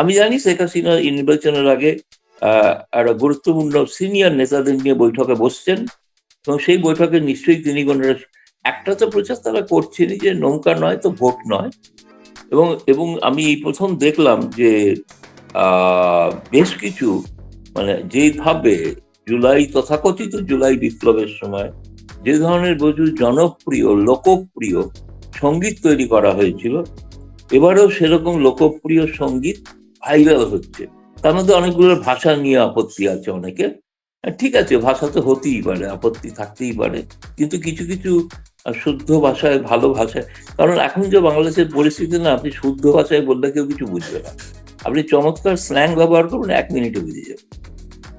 আমি জানি শেখ হাসিনা এই নির্বাচনের আগে একটা গুরুত্বপূর্ণ সিনিয়র নেতাদের নিয়ে বৈঠকে বসছেন এবং সেই বৈঠকে নিশ্চয়ই তিনি কোনো একটা তো প্রচার তারা করছেনই যে নৌকা নয় তো ভোট নয়। এবং এবং আমি এই প্রথম দেখলাম যে বেশ কিছু মানে যেভাবে জুলাই তথাকথিত জুলাই বিপ্লবের সময় যে ধরনের প্রচুর জনপ্রিয়, লোকপ্রিয় সংগীত তৈরি করা হয়েছিল, এবারেও সেরকম লোকপ্রিয় সংগীত ভাইরাল হচ্ছে। তার মধ্যে অনেকগুলো ভাষা নিয়ে আপত্তি আছে অনেকে। হ্যাঁ, ঠিক আছে ভাষা তো হতেই পারে আপত্তি থাকতেই পারে। কিন্তু কিছু কিছু শুদ্ধ ভাষায় ভালো ভাষায় কারণ এখন যে বাংলাদেশের পরিস্থিতি না আপনি শুদ্ধ ভাষায় বললে কেউ কিছু বুঝবে না। আপনি চমৎকার স্ল্যাং ব্যবহার করুন এক মিনিটে বুঝে যাবে।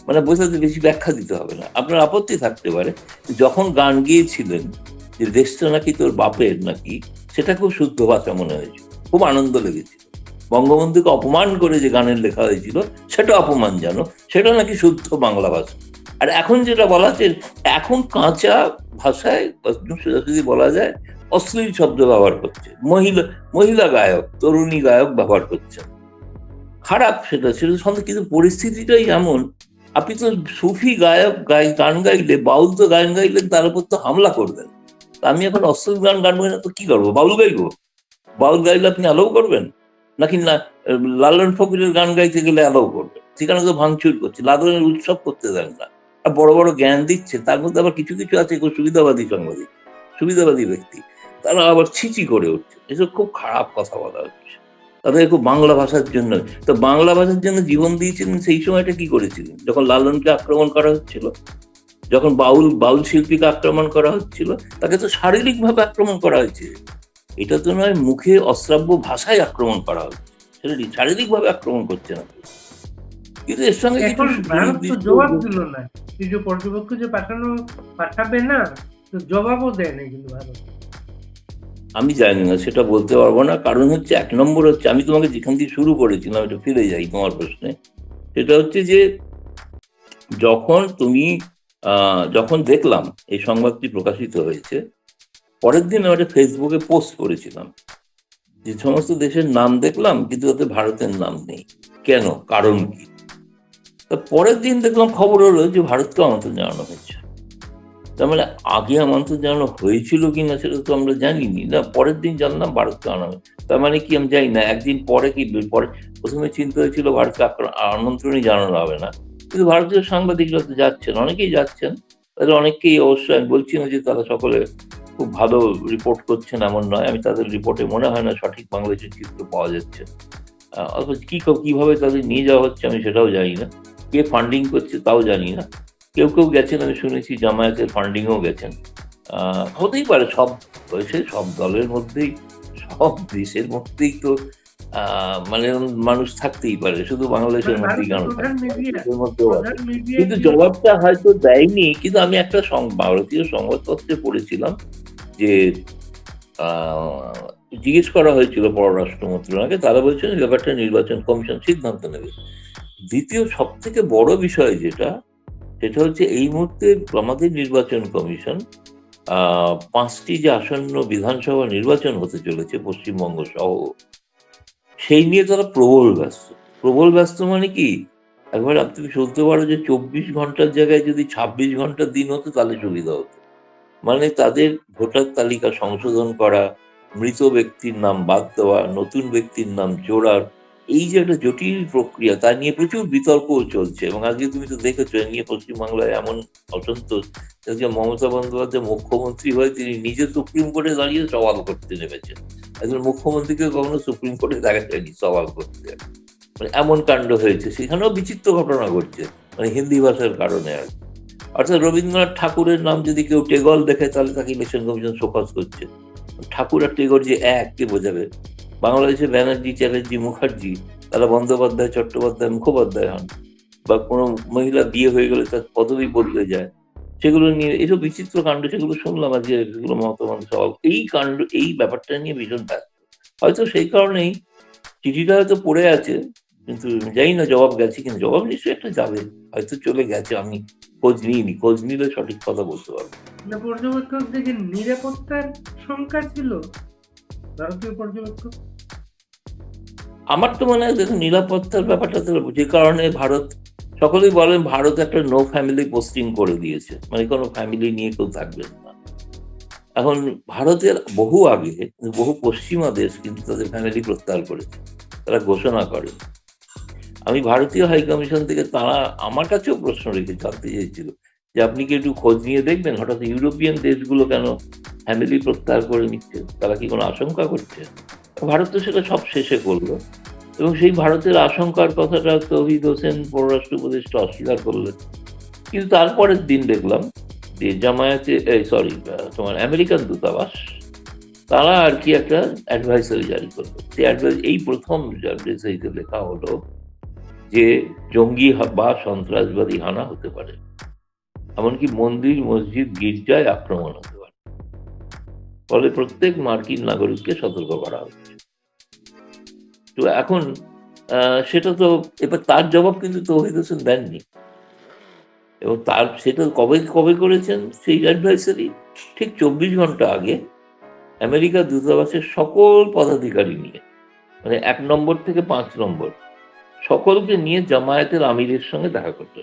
মানে বোঝাতে বেশি ব্যাখ্যা দিতে হবে না। আপনার আপত্তি থাকতে পারে। যখন গান গিয়েছিলেন যে দেশটা নাকি তোর বাপের নাকি? সেটা খুব শুদ্ধ ভাষা মনে হয়েছে। খুব আনন্দ লেগেছিল। বঙ্গবন্ধুকে অপমান করে যে গানের লেখা হয়েছিল, সেটা অপমান জানো, সেটা নাকি শুদ্ধ বাংলা ভাষা। আর এখন যেটা বলা হচ্ছে, এখন কাঁচা ভাষায় যদি বলা যায়, অশ্লীল শব্দ ব্যবহার করছে। মহিলা মহিলা গায়ক, তরুণী গায়ক ব্যবহার করছে। খারাপ সেটা সেটা সঙ্গে কিন্তু পরিস্থিতিটাই এমন। আপনি তো সুফি গায়ক, গাই, গান গাইলে বাউল তো গান গাইলেন তার উপর তো হামলা করবেন। আমি এখন অশ্লীল গান গান গানবো না, তো কি করব? বাউল গাইবো? বাউল গাইলে আপনি আলোও করবেন? নাকি না লালন ফকিরের গান গাইতে গেলে অ্যালাউ করবেন সেখানে তো ভাঙচুর করছে, লালনের উৎসব করতে দেন না। আর বড় বড় জ্ঞান দিচ্ছে, তার মধ্যে আবার কিছু কিছু আছে সুবিধাবাদী সাংবাদিক সুবিধাবাদী ব্যক্তি। তারা আবার ছিচি করে উঠছে। এসব খুব খারাপ কথা বলা হচ্ছে। তাদের খুব বাংলা ভাষার জন্য। তো বাংলা ভাষার জন্য জীবন দিয়েছিলেন, সেই সময়টা কি করেছিলেন? যখন লালনকে আক্রমণ করা হচ্ছিল? যখন বাউল বাউল শিল্পীকে আক্রমণ করা হচ্ছিল? তাকে তো শারীরিকভাবে আক্রমণ করা হয়েছে। এটা তো নয় মুখে অশ্রাব্য ভাষায় আক্রমণ করা হবে। সেটা শারীরিকভাবে আক্রমণ করছে না। কিন্তু এর সঙ্গে জবাব দিল না। কিছু কর্তৃপক্ষ যে পাঠানো পাঠাবে না জবাবও দেয় না কিন্তু ভারত। আমি জানি না সেটা বলতে পারব না। কারণ হচ্ছে এক নম্বর হচ্ছে আমি তোমাকে যেখান থেকে শুরু করেছিলাম এটা ফিরে যাই তোমার প্রশ্নে। সেটা হচ্ছে যে যখন তুমি আহ, যখন দেখলাম এই সংবাদটি প্রকাশিত হয়েছে পরের দিন আমি একটা ফেসবুকে পোস্ট করেছিলাম। যে সমস্ত দেশের নাম দেখলাম, কিন্তু তাতে ভারতের নাম নেই। কেন? কারণ কি? তা পরের দিন দেখলাম খবর হলো যে ভারতকে আমন্ত্রণ জানানো হয়েছে। তার মানে আগে আমন্ত্রণ জানানো হয়েছিল কিনা সেটা তো আমরা জানিনি। না, পরের দিন জানলাম ভারতকে আনা তার মানে কি আমি জানি না, একদিন পরে কি পরে প্রথমে চিন্তা হয়েছিল ভারতকে আমন্ত্রণই জানানো হবে না। কিন্তু ভারতীয় সাংবাদিকরা তো যাচ্ছেন, অনেকেই যাচ্ছেন। তাদের অনেককেই অবশ্যই আমি বলছি না যে তারা সকলে খুব ভালো রিপোর্ট করছেন এমন নয়। আমি তাদের রিপোর্টে মনে হয় না সঠিক বাংলাদেশের চিত্র পাওয়া যাচ্ছে। অথচ কি কীভাবে তাদের নিয়ে যাওয়া হচ্ছে আমি সেটাও জানি না। কে ফান্ডিং করছে তাও জানি না। কেউ কেউ গেছেন আমি শুনেছি জামায়াতের ফান্ডিংও গেছেন। হতেই পারে সব হয়েছে সব দলের মধ্যেই সব দেশের মধ্যেই তো আহ, মানে মানুষ থাকতেই পারে। শুধু বাংলাদেশের মধ্যেই কেন কিন্তু জবাবটা হয়তো দেয়নি কিন্তু আমি একটা ভারতীয় সংবাদপত্রে পড়েছিলাম। যে জিজ্ঞেস করা হয়েছিল পররাষ্ট্র মন্ত্রণালয়কে তারা বলছেন ব্যাপারটা নির্বাচন কমিশন সিদ্ধান্ত নেবে। দ্বিতীয় সব থেকে বড় বিষয় যেটা, সেটা হচ্ছে এই মুহূর্তে আমাদের নির্বাচন কমিশন পাঁচটি যে আসন্ন বিধানসভা নির্বাচন হতে চলেছে, পশ্চিমবঙ্গ সহ, সেই নিয়ে তারা প্রবল ব্যস্ত। প্রবল ব্যস্ত মানে কি? একবার আপনি শুনতে পারো যে চব্বিশ ঘণ্টার জায়গায় যদি ছাব্বিশ ঘণ্টার দিন হতো, তাহলে সুবিধা হতো। মানে তাদের ভোটার তালিকা সংশোধন করা, মৃত ব্যক্তির নাম বাদ দেওয়া, নতুন ব্যক্তির নাম জোড়ার এই যে একটা জটিল প্রক্রিয়া, তা নিয়ে প্রচুর বিতর্কও চলছে। এবং আজকে তুমি তো দেখেছ নিয়ে পশ্চিমবাংলায় এমন অসন্তোষ, আজকে মমতা বন্দ্যোপাধ্যায় মুখ্যমন্ত্রী হয়ে তিনি নিজে সুপ্রিম কোর্টে দাঁড়িয়ে সওয়াল করতে নেমেছেন। একজন মুখ্যমন্ত্রীকে কখনো সুপ্রিম কোর্টে দেখা যায়নি সওয়াল করতে। মানে এমন কাণ্ড হয়েছে, সেখানেও বিচিত্র ঘটনা ঘটছে মানে হিন্দি ভাষার কারণে আর কি। অর্থাৎ রবীন্দ্রনাথ ঠাকুরের নাম যদি কেউ টেগল দেখে, তাহলে তাকে ইলেকশন কমিশন শোকজ করছে। ঠাকুর আর টেগর যে এক, কে বোঝাবে? বাংলাদেশে ব্যানার্জি, চ্যাটার্জি, মুখার্জি, তারা বন্দ্যোপাধ্যায়, চট্টোপাধ্যায়, মুখোপাধ্যায় হন। বা কোনো মহিলা বিয়ে হয়ে গেলে তার পদবি বদলে যায়। সেগুলো নিয়ে এসব বিচিত্র কাণ্ড, সেগুলো শুনলাম আজকে, সেগুলো মমতা বন্দ্যোপাধ্যায় এই কাণ্ড, এই ব্যাপারটা নিয়ে ভীষণ ব্যস্ত। হয়তো সেই কারণেই চিঠিটা হয়তো পড়ে আছে কিন্তু জানি না জবাব গেছে কিন্তু জবাব নিশ্চয়ই একটা যাবে। হয়তো চলে গেছে আমি খোঁজ নিইনি। খোঁজ নিলে সঠিক কথা বলতে পারব। পর্যবেক্ষকদের যে নিরাপত্তার শঙ্কা ছিল? ভারতীয় পর্যবেক্ষক? আমার তো মনে হয় দেখুন নিরাপত্তার ব্যাপারটা তো যে কারণে ভারত সকলেই বলেন ভারত একটা নো ফ্যামিলি পোস্টিং করে দিয়েছে। মানে কোনো ফ্যামিলি নিয়ে কেউ থাকবেন না। এখন ভারতের বহু আগে বহু পশ্চিমা দেশ কিন্তু তাদের ফ্যামিলি প্রত্যাহার করেছে। তারা ঘোষণা করে। আমি ভারতীয় হাই কমিশন থেকে তারা আমার কাছেও প্রশ্ন রেখে জানতে চেয়েছিল যে আপনি কি একটু খোঁজ নিয়ে দেখবেন? হঠাৎ ইউরোপিয়ান দেশগুলো কেন ফ্যামিলি প্রত্যাহার করে নিচ্ছে? তারা কি কোনো আশঙ্কা করছে? ভারত তো সেটা সব শেষে করল। এবং সেই ভারতের আশঙ্কার কথাটা তহিদ হোসেন পররাষ্ট্র উপদেষ্টা অস্বীকার করলেন। কিন্তু তারপরের দিন দেখলাম যে জামায়াতে সরি তোমার আমেরিকান দূতাবাস, তারা আর কি একটা অ্যাডভাইসারি জারি করল। সেই অ্যাডভাইস এই প্রথম অ্যাডভাইসারিতে লেখা হলো যে জঙ্গি বা সন্ত্রাসবাদী হানা হতে পারে। এমনকি মন্দির, মসজিদ, গির্জায় আক্রমণ হতে পারে। ফলে প্রত্যেক মার্কিন নাগরিককে সতর্ক করা হচ্ছে তো এখন সেটা তো, এবার তার জবাব কিন্তু তৌহিদ হোসেন দেননি। এবং তার, সেটা কবে কবে করেছেন সেই অ্যাডভাইসারি? ঠিক চব্বিশ ঘণ্টা আগে আমেরিকা দূতাবাসের সকল পদাধিকারী নিয়ে মানে এক নম্বর থেকে পাঁচ নম্বর সকলকে নিয়ে জামায়াতের আমিরের সঙ্গে দেখা করতে।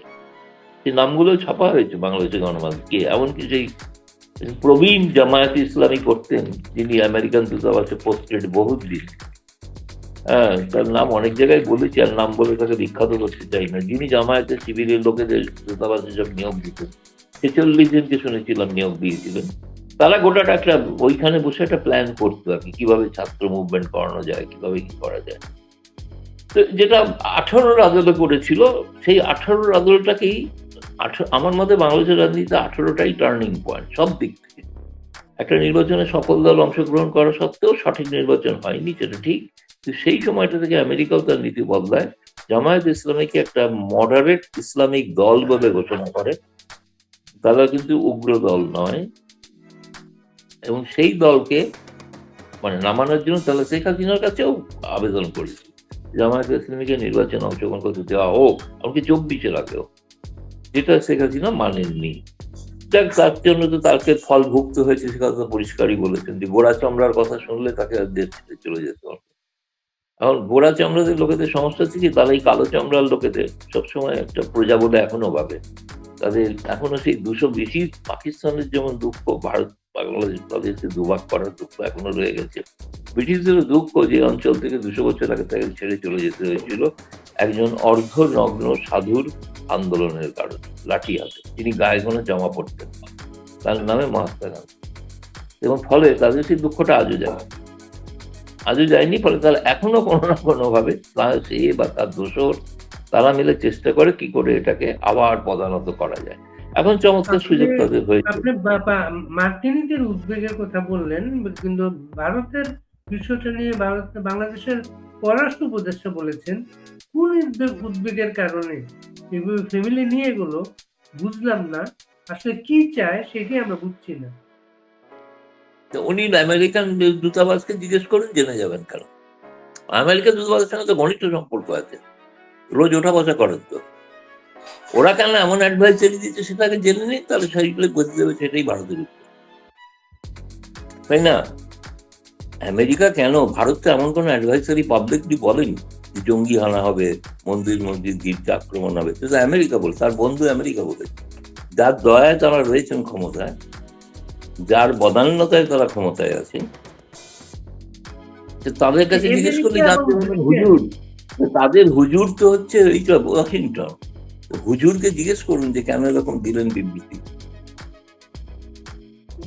সেই নামগুলো ছাপা হয়েছে বাংলাদেশের গণমাধ্যমে। এমনকি সেই প্রবীণ জামায়াত ইসলামী করতেন, যিনি আমেরিকান দূতাবাসে পোস্টেড বহুদিন হ্যাঁ তার নাম অনেক জায়গায় বলেছি, আর নাম বলে তাকে বিখ্যাত করতে চাই না। যিনি জামায়াতের শিবিরের লোকেদের দূতাবাসে সব নিয়োগ দিতেন, ছেচল্লিশ জনকে শুনেছিলাম নিয়োগ দিয়েছিলেন। তারা গোটাটা একটা, ওইখানে বসে একটা প্ল্যান করতো আর কীভাবে ছাত্র মুভমেন্ট করানো যায়, কীভাবে কি করা যায়। যেটা আঠারোর আদলে করেছিল, সেই আঠারোর আদলটাকেই আঠারো আমার মতে বাংলাদেশের রাজনীতিতে আঠারোটাই টার্নিং পয়েন্ট সব দিক থেকে। একটা নির্বাচনে সকল দল অংশগ্রহণ করা সত্ত্বেও সঠিক নির্বাচন হয়নি, সেটা ঠিক। সেই সময়টা থেকে আমেরিকাও তার নীতি বদলায়। জামায়াত ইসলামীকে একটা মডারেট ইসলামিক দল বলে ঘোষণা করে। তারা কিন্তু উগ্র দল নয়। এবং সেই দলকে মানে নামানোর জন্য তাহলে শেখ হাসিনার কাছেও আবেদন করেছে। জামায়াত ইসলামীকে নির্বাচনে অংশগ্রহণ করতে দেওয়া হোক এমনকি চব্বিশের আগেও যেটা শেখ হাসিনা মানেননি। যাক তার জন্য তো তাকে ফল ভুগতে হয়েছে, সে কথা পরিষ্কারই বলেছেন যে গোড়া চামড়ার কথা শুনলে তাকে আর দেশ ছেড়ে চলে যেতে হবে। এখন গোড়া চামড়াদের লোকেদের সমস্যা হচ্ছে কি, তারা এই কালো চামড়ার লোকেদের সবসময় একটা প্রজা বলে এখনও ভাবে। তাদের এখনও সেই দুশো বেশি পাকিস্তানের যেমন দুঃখ, ভারত বাংলাদেশ তাদেরকে দুভাগ করার দুঃখ এখনও রয়ে গেছে। ব্রিটিশদেরও দুঃখ যে অঞ্চল থেকে দুশো বছর আগে তাকে ছেড়ে চলে যেতে হয়েছিল, একজন সাধুর আন্দোলনের কারণে, লাঠি হাতে। তিনি গায়ে কোনো জামা পড়তেন তার নামে মহাত্মা গান্ধী। এবং ফলে তাদের সেই দুঃখটা আজও যায় আজও যায়নি, ফলে তারা এখনও কোনো না কোনো ভাবে তা- সে বা তার দোষর তারা মিলে চেষ্টা করে কি করে এটাকে আবার পদানত করা যায়। এখন চমৎকার সুযোগ তাদের হয়েছে। আপনি মার্কিনীদের উদ্বেগের কথা বললেন কিন্তু ভারতের বিষয়টা নিয়ে ভারত বাংলাদেশের পররাষ্ট্র উপদেষ্টা বলেছেন কোন উদ্বেগের কারণে এগুলো ফ্যামিলি নিয়ে এগুলো বুঝলাম না আসলে কি চায় সেটাই আমরা বুঝছি না। তো উনি আমেরিকান দূতাবাসকে জিজ্ঞেস করুন জেনে যাবেন কারণ। আমেরিকান দূতাবাসের সঙ্গে তো ঘনিষ্ঠ সম্পর্ক আছে। রোজ ওঠা বসা করেন তো। ওরা কেন এমন অ্যাডভাইসারি দিচ্ছে সেটাকে জেনে নিন তাহলে সেইগুলো বুঝতে দেবে সেটাই ভারতের তাই না? আমেরিকা কেন? ভারত তো এমন কোনো অ্যাডভাইসারি পাবলিকলি বলেনি যে জঙ্গি হানা হবে মন্দির মন্দির গির্জা আক্রমণ হবে। সেটা আমেরিকা বলে তার বন্ধু আমেরিকা বলে যার দয়ায় তারা রয়েছেন ক্ষমতায় যার বদান্যতায় তারা ক্ষমতায় আছে তাদের কাছে জিজ্ঞেস করলে জানতে। হুজুর তাদের হুজুর তো হচ্ছে এইটা ওয়াশিংটন হুজুরকে জিজ্ঞেস করুন যে কেন এরকম দিলেন বিবৃতি।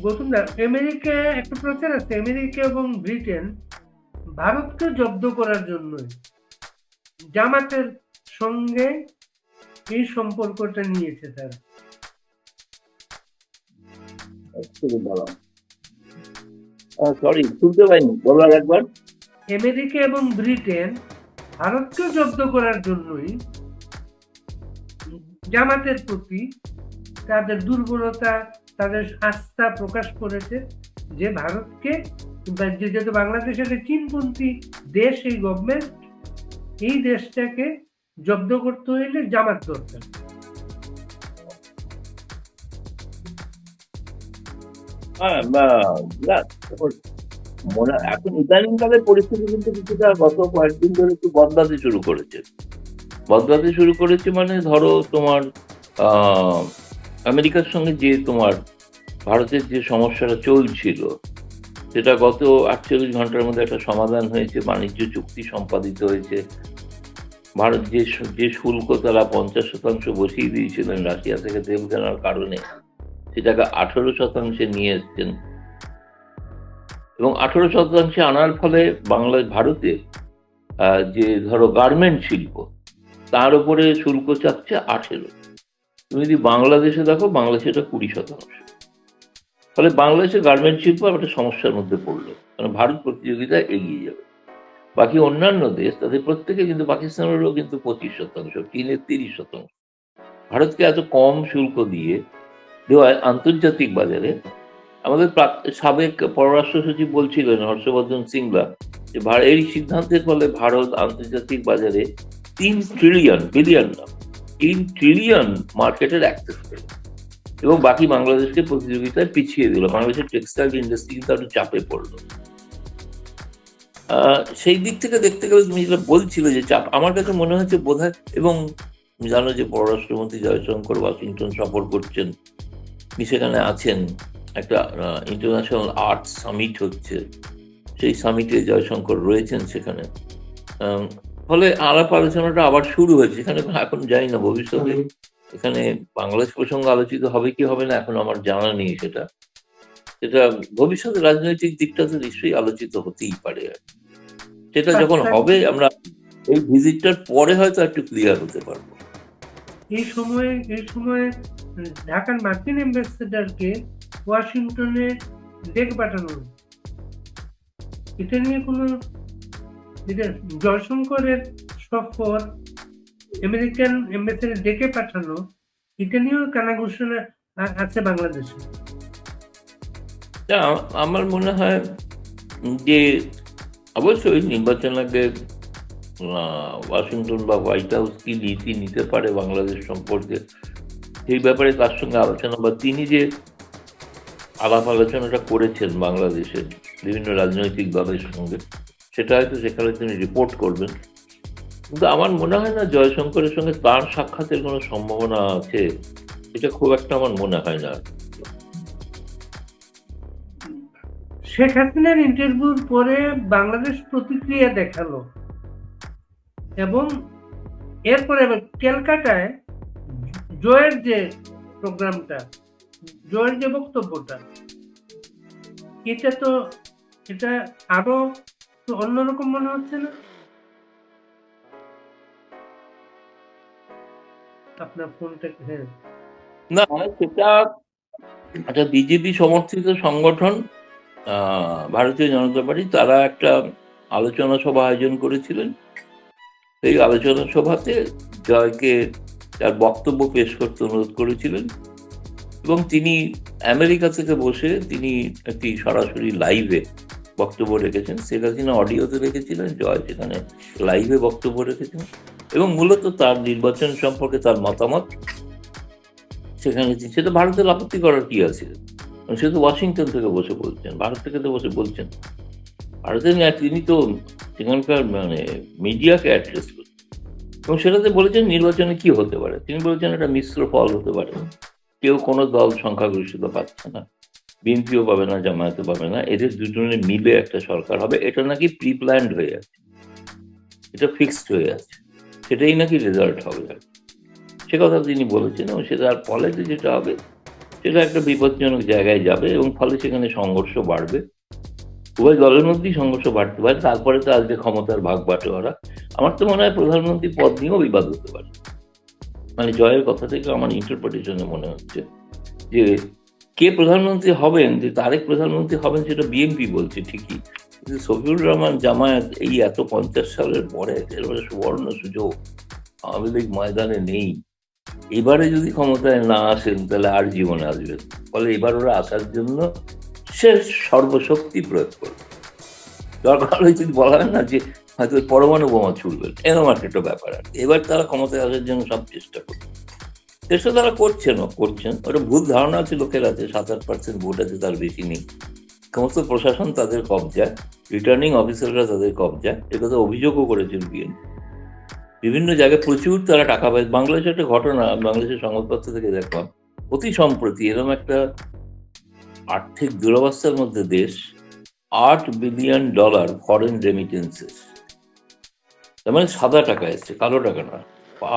গৌতম দা আমেরিকা একটা প্রচার আছে আমেরিকা এবং ব্রিটেন ভারতকে জব্দ করার জন্য জামাতের সঙ্গে এই সম্পর্কটা নিয়েছে তারা। সরি শুনতে পাইনি একবার। আমেরিকা এবং ব্রিটেন ভারতকে জব্দ করার জন্যই জামাতের প্রতি তাদের দুর্বলতা, তাদের আস্থা প্রকাশ করেছে যে ভারতকে যেহেতু বাংলাদেশ একটা চীনপন্থী দেশ, এই গভর্নমেন্ট এই দেশটাকে জব্দ করতে হইলে জামাত দরকার। হ্যাঁ এখন ইদানিংকালের পরিস্থিতি কিন্তু কিছুটা গত কয়েকদিন ধরে একটু বদলাতে শুরু করেছে। বদলাতে শুরু করেছে মানে ধরো তোমার আমেরিকার সঙ্গে যে তোমার ভারতের যে সমস্যাটা চলছিল, সেটা গত আটচল্লিশ ঘণ্টার মধ্যে একটা সমাধান হয়েছে, বাণিজ্য চুক্তি সম্পাদিত হয়েছে। ভারত যে যে শুল্ক তারা পঞ্চাশ শতাংশ বসিয়ে দিয়েছিলেন রাশিয়া থেকে তেল কেনার কারণে, সেটাকে আঠেরো শতাংশে নিয়ে এসছেন। এবং আঠেরো শতাংশে আনার ফলে বাংলা ভারতে যে ধরো গার্মেন্ট শিল্প তার উপরে শুল্ক চাচ্ছে আঠেরো তুমি যদি বাংলাদেশে দেখো, বাংলাদেশে এটা কুড়ি শতাংশ। ফলে বাংলাদেশের গার্মেন্ট শিল্প একটা সমস্যার মধ্যে পড়ল। কারণ ভারত প্রতিযোগিতায় এগিয়ে যাবে। বাকি অন্যান্য দেশ, তাদের প্রত্যেকে কিন্তু, পাকিস্তানেরও কিন্তু পঁচিশ শতাংশ, চীনের তিরিশ শতাংশ। ভারতকে এত কম শুল্ক দিয়ে দেওয়ায় আন্তর্জাতিক বাজারে আমাদের সাবেক পররাষ্ট্র সচিব বলছিলেন হর্ষবর্ধন সিংলা যে এই সিদ্ধান্তের ফলে ভারত আন্তর্জাতিক বাজারে তিন ট্রিলিয়ন বিলিয়ন না, তিন ট্রিলিয়ন মার্কেটের অ্যাক্সেস পেল। এবং বাকি বাংলাদেশকে প্রতিযোগিতায় পিছিয়ে দিল। বাংলাদেশের টেক্সটাইল ইন্ডাস্ট্রি কিন্তু একটু চাপে পড়ল। সেই দিক থেকে দেখতে গেলে তুমি যেটা বলছিলে যে চাপ, আমার কাছে মনে হচ্ছে বোধ এবং জানো যে পররাষ্ট্রমন্ত্রী জয়শঙ্কর ওয়াশিংটন সফর করছেন, তিনি সেখানে আছেন, একটা ইন্টারন্যাশনাল আর্ট সামিট হচ্ছে। সেই সামিটে জয়শঙ্কর রয়েছেন সেখানে। ফলে আলাপ আলোচনাটা আবার শুরু হয়েছে এখানে এখন জানি না ভবিষ্যতে এখানে বাংলাদেশ প্রসঙ্গ আলোচিত হবে কি হবে না এখন আমার জানা নেই সেটা সেটা ভবিষ্যতে রাজনৈতিক দিকটা তো নিশ্চয়ই আলোচিত হতেই পারে সেটা যখন। হবে আমরা এই ভিজিটটার পরে হয়তো একটু ক্লিয়ার হতে পারব এই সময়ে এই সময়ে ঢাকার মার্কিন অ্যাম্বাসেডারকে ওয়াশিংটনে ডেকে পাঠানো। এটা নিয়ে কোনো এটা জয়শঙ্করের সফর আমেরিকান এম্বাসিডার ডেকে পাঠানো এটা নিয়েও আছে বাংলাদেশে। আমার মনে হয় যে অবশ্যই নির্বাচন আগে ওয়াশিংটন বা হোয়াইট হাউস কি নীতি নিতে পারে বাংলাদেশ সম্পর্কে, সেই ব্যাপারে তার সঙ্গে আলোচনা বা তিনি যে আলাপ আলোচনাটা করেছেন বাংলাদেশের বিভিন্ন রাজনৈতিক দলের সঙ্গে সেটা হয়তো সেখানে তিনি রিপোর্ট করবেন। কিন্তু আমার মনে হয় না জয়শঙ্করের সঙ্গে তার সাক্ষাতের কোনো সম্ভাবনা আছে। এটা খুব একটা আমার মনে হয় না। শেখ হাসিনার ইন্টারভিউর পরে বাংলাদেশ প্রতিক্রিয়া দেখাল। এবং এরপরে ক্যালকাটায় জয়ের যে প্রোগ্রামটা, জয়ের যে বক্তব্যটা, এটা তো, এটা আরও অন্যরকম মনে হচ্ছে না? আপনার ফোনটা হ্যাঁ? না, সেটা একটা বিজেপি সমর্থিত সংগঠন ভারতীয় জনতা পার্টি, তারা একটা আলোচনা সভা আয়োজন করেছিলেন। সেই আলোচনা সভাতে জয়কে তার বক্তব্য পেশ করতে অনুরোধ করেছিলেন এবং তিনি আমেরিকা থেকে বসে তিনি একটি সরাসরি লাইভে বক্তব্য রেখেছেন। শেখ হাসিনা অডিওতে রেখেছিলেন জয় সেখানে লাইভে বক্তব্য রেখেছেন এবং মূলত তার নির্বাচন সম্পর্কে তার মতামত সেখানে সেটা ভারতের আপত্তি করার কি আছে? সে তো ওয়াশিংটন থেকে বসে বলছেন, ভারত থেকে তো বসে বলছেন। ভারতের না তিনি তো সেখানকার মানে মিডিয়াকে অ্যাড্রেস করছেন। এবং সেটাতে বলেছেন নির্বাচনে কি হতে পারে? তিনি বলেছেন একটা মিশ্র ফল হতে পারে। কেউ কোনো দল সংখ্যাগরিষ্ঠতা পাচ্ছে না। বিএনপিও পাবে না, জামায়াতও পাবে না, এদের দুজনের মিলে একটা সরকার হবে, এটা নাকি প্রি প্ল্যান্ড হয়ে আছে। এটা ফিক্সড হয়ে আছে। সেটাই নাকি রেজাল্ট হবে। আর সে কথা তিনি বলেছেন এবং সেটার ফলে যেটা হবে, সেটা একটা বিপজ্জনক জায়গায় যাবে এবং ফলে সেখানে সংঘর্ষ বাড়বে। উভয় দলের মধ্যেই সংঘর্ষ বাড়তে পারে, তারপরে তো আজকে ক্ষমতার ভাগ বাটোয়ারা আমার তো মনে হয় প্রধানমন্ত্রী পদ নিয়েও বিবাদ হতে পারে। মানে জয়ের কথা থেকে আমার ইন্টারপ্রিটেশনে মনে হচ্ছে যে কে প্রধানমন্ত্রী হবেন? যে তারেক প্রধানমন্ত্রী হবেন সেটা বিএনপি বলছে, ঠিকই। শফিউর রহমান জামায়াত এই এত পঞ্চাশ সালের পরে একেবারে সুবর্ণ সুযোগ আওয়ামী লীগ ময়দানে নেই। এবারে যদি ক্ষমতায় না আসেন, তাহলে আর জীবনে আসবেন। ফলে এবার ওরা আসার জন্য সে সর্বশক্তি প্রয়োগ করবে। দরকার হলে যদি বলা হয় না যে হয়তো পরমাণু বোমা ছুড়বেন এরকম একটা ব্যাপার আর এবার তারা ক্ষমতায় আসার জন্য সব চেষ্টা করবে। চেষ্টা তারা করছেন করছেন। ওটা ভুল ধারণা আছে লোকের আছে সাত আট পার্সেন্ট ভোট আছে, তার বেশি নেই। সমস্ত প্রশাসন তাদের কবজায় রিটার্নিং অফিসাররা তাদের কবজায় একথা অভিযোগও করেছেন বিএনপি। বিভিন্ন জায়গায় প্রচুর তারা টাকা পায়। বাংলাদেশের একটা ঘটনা, বাংলাদেশের সংবাদপত্র থেকে দেখলাম। অতি সম্প্রতি এরকম একটা আর্থিক দুরবস্থার মধ্যে দেশ, আট বিলিয়ন ডলার ফরেন রেমিটেন্সেস তার মানে সাদা টাকা এসছে, কালো টাকা না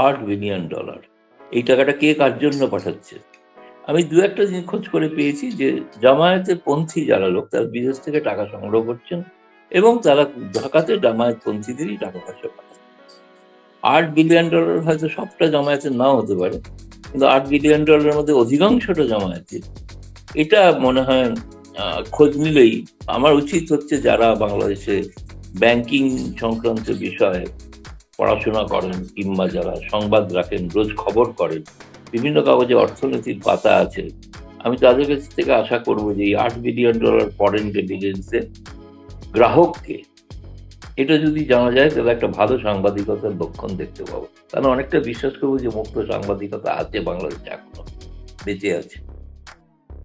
আট বিলিয়ন ডলার এই টাকাটা কে কার জন্য পাঠাচ্ছে? আমি দু একটা জিনিস খোঁজ করে পেয়েছি যে জামায়াতের পন্থী যারা লোক, তারা বিদেশ থেকে টাকা সংগ্রহ করছেন এবং তারা ঢাকাতে জামায়াত পন্থীদেরই টাকা পয়সা পাঠাচ্ছে। আট বিলিয়ন ডলার হয়তো সবটা জামায়াতের নাও হতে পারে, কিন্তু আট বিলিয়ন ডলারের মধ্যে অধিকাংশটা জামায়াতের। এটা মনে হয় খোঁজ নিলেই। আমার উচিত হচ্ছে যারা বাংলাদেশে ব্যাংকিং সংক্রান্ত বিষয়ে পড়াশোনা করেন কিংবা যারা সংবাদ রাখেন, রোজ খবর করেন, বিভিন্ন কাগজে অর্থনীতির পাতা আছে, আমি তাদের কাছ থেকে আশা করব যে এই আট বিলিয়ন ডলার ফরেন রেমিটেন্সে গ্রাহককে, এটা যদি জানা যায় তাহলে একটা ভালো সাংবাদিকতার লক্ষণ দেখতে পাবো। কারণ অনেকটা বিশ্বাস করব যে মুক্ত সাংবাদিকতা আছে বাংলাদেশে এখনও বেঁচে আছে।